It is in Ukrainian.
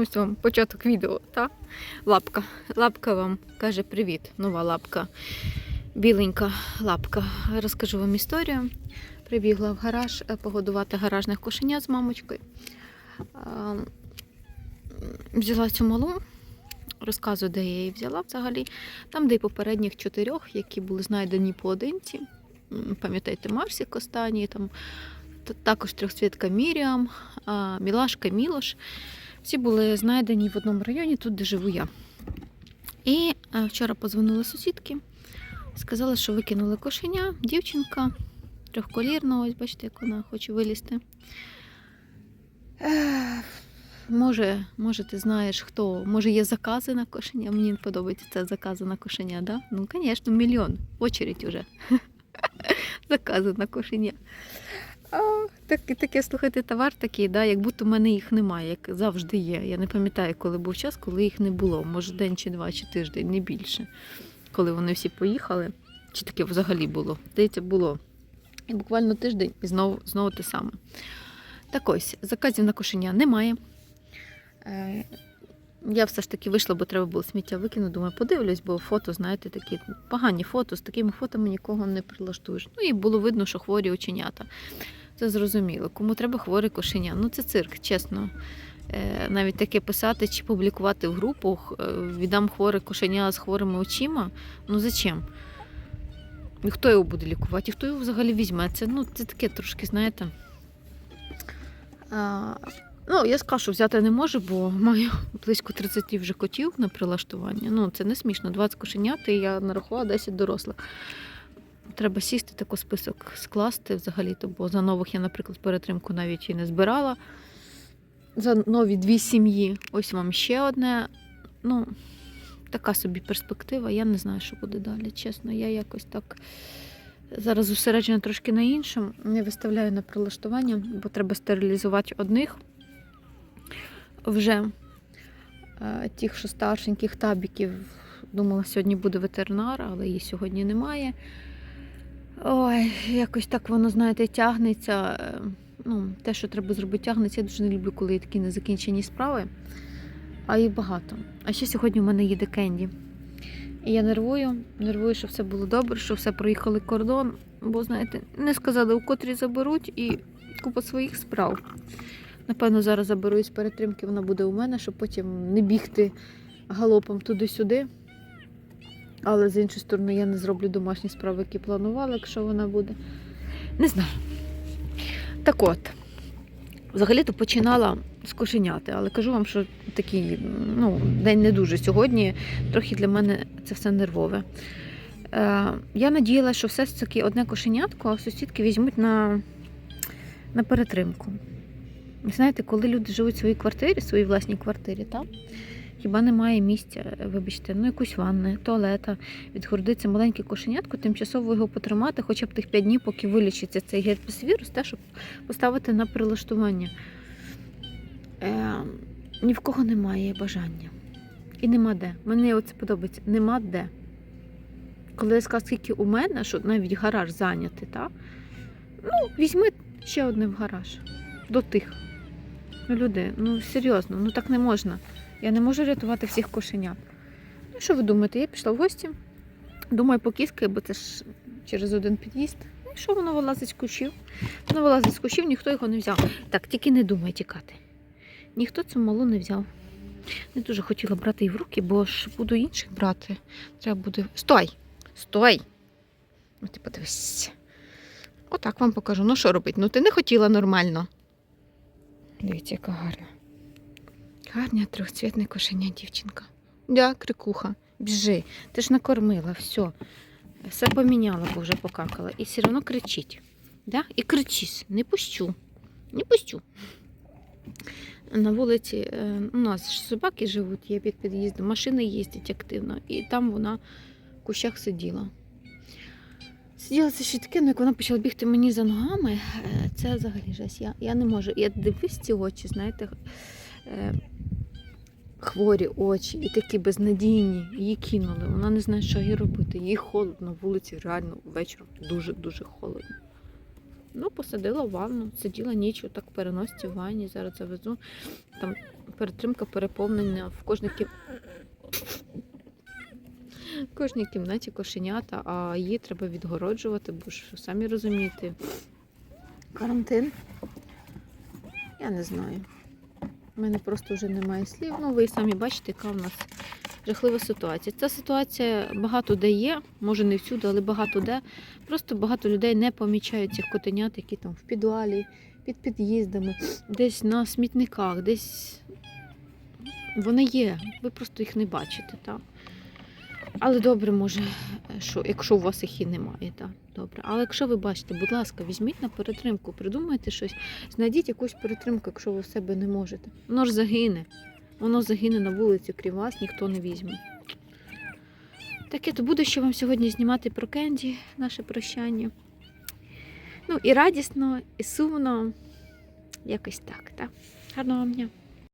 Ось вам початок відео, та? Лапка. Лапка вам каже привіт. Нова лапка. Біленька лапка. Розкажу вам історію. Прибігла в гараж е, погодувати гаражних кошенят з мамочкою. Взяла цю малу, розказую, де я її взяла взагалі. Там, де й попередніх чотирьох, які були знайдені поодинці. Пам'ятаєте, Марсік останній, там також трьохцвітка Міріам, Мілашка Мілош. Всі були знайдені в одному районі, тут, де живу я. І е, вчора подзвонили сусідки, сказали, що викинули кошеня, дівчинка трьохколірна, ось бачите, як вона хоче вилізти. Може, може, ти знаєш, хто, може, є закази на кошеня. Мені подобається це закази на кошеня, да? Ну, звісно, мільйон. Очередь уже. Закази на кошеня. Так, таке, слухайте, товар такий, да, як будто в мене їх немає, як завжди є. Я не пам'ятаю, коли був час, коли їх не було. Може, день чи два, чи тиждень, не більше. Коли вони всі поїхали, чи таке взагалі було? Здається, було. І буквально тиждень і знову, знову те саме. Так ось, заказів на кошеня немає. Е, Я все ж таки вийшла, бо треба було сміття викинути. Думаю, подивлюсь, бо фото, знаєте, такі погані фото, з такими фотами нікого не прилаштуєш. Ну і було видно, що хворі оченята. Це зрозуміло. Кому треба хворе кошеня. Ну це цирк, чесно. Е, Навіть таке писати чи публікувати в групах, е, віддам хворе кошеня з хворими очима. Ну зачем? Хто його буде лікувати? І хто його взагалі візьме? Це, ну, це таке трошки, знаєте. А, ну, я скажу, що взяти не можу, бо маю близько 30 вже котів на прилаштування. Ну, це не смішно. 20 кошенят, і я нарахувала 10 дорослих. Треба сісти, тако список скласти взагалі-то, бо за нових я, наприклад, перетримку навіть і не збирала. За нові дві сім'ї. Ось вам ще одне. Ну, така собі перспектива. Я не знаю, що буде далі. Чесно, я якось так зараз зосереджена трошки на іншому. Не виставляю на прилаштування, бо треба стерилізувати одних вже е, тих, що старшеньких табіків. Думала, сьогодні буде ветеринар, але її сьогодні немає. Ой, якось так воно, знаєте, тягнеться. Е, Ну, те, що треба зробити, тягнеться. Я дуже не люблю, коли є такі незакінчені справи, а їх багато. А ще сьогодні в мене їде Кенді. І я нервую, нервую, що все було добре, що все проїхали кордон, бо, знаєте, не сказали, у котрі заберуть і купа своїх справ. Напевно, зараз заберу із перетримки, вона буде у мене, щоб потім не бігти галопом туди-сюди. Але з іншої сторони, я не зроблю домашні справи, які планувала, якщо вона буде. Не знаю. Так от, взагалі-то починала з кошеняти, але кажу вам, що такий ну, день не дуже сьогодні. Трохи для мене це все нервове. Е, я надіялася, що все ж таки одне кошенятко, а сусідки візьмуть на, на перетримку. Знаєте, коли люди живуть в своїй квартирі, в своїй власній квартирі, так? Хіба немає місця, вибачте, ну якусь ванни, туалета, відгородиться маленьке кошенятко, тимчасово його потримати хоча б тих 5 днів, поки вилічиться цей герпес-вірус, те, щоб поставити на прилаштування. Е, ні в кого немає бажання. І нема де. Мені оце подобається. Нема де. Коли я сказала, скільки у мене, що навіть гараж зайнятий, так? Ну, візьми ще одне в гараж. До тих. Ну, люди, ну серйозно, ну так не можна. Я не можу рятувати всіх кошенят. Ну, що ви думаєте? Я пішла в гості. Думаю, по кіски, бо це ж через один під'їзд. Ну, що воно вилазить з кущів? Воно вилазить з кущів, ніхто його не взяв. Так, тільки не думай тікати. Ніхто цю малу не взяв. Не дуже хотіла брати її в руки, бо ж буду інших брати. Треба буде. Стой! Стой! Ну, ти подивись. Отак вам покажу. Ну що робити? Ну ти не хотіла нормально. Дивіться, яка гарна. Гарня трьохцвітне кошеня дівчинка. Да, крикуха, біжи. Ти ж накормила, все. Все поміняла, бо вже покакала. І все одно кричить. Да? І кричиш, не пущу. Не пущу. На вулиці е, у нас ж собаки живуть, є під під'їздом, машини їздять активно, і там вона в кущах сиділа. Сиділа це ще таке, ну як вона почала бігти мені за ногами, е, це взагалі жесть. Я, я не можу. Я дивлюсь ці очі, знаєте, хворі очі і такі безнадійні. Її кинули. Вона не знає, що їй робити. Їй холодно, вулиці реально вечором дуже-дуже холодно. Ну, посадила в ванну, сиділа ніч так в переносці в ванні. Зараз завезу. Там перетримка переповнення в кожній кі... в кожній кімнаті кошенята, а її треба відгороджувати, бо ж самі розумієте. Карантин. Я не знаю. У мене просто вже немає слів. Ну, ви самі бачите, яка в нас жахлива ситуація. Ця ситуація багато де є, може не всюди, але багато де. Просто багато людей не помічають цих котенят, які там в підвалі, під під'їздами, десь на смітниках, десь вони є. Ви просто їх не бачите, так? Але добре, може, що, якщо у вас їх і немає, так, добре. Але якщо ви бачите, будь ласка, візьміть на перетримку, придумайте щось, знайдіть якусь перетримку, якщо ви в себе не можете. Воно ж загине. Воно загине на вулиці, крім вас, ніхто не візьме. Таке то буде, що вам сьогодні знімати про Кенді, наше прощання. Ну, і радісно, і сумно. Якось так, так? Гарного вам дня.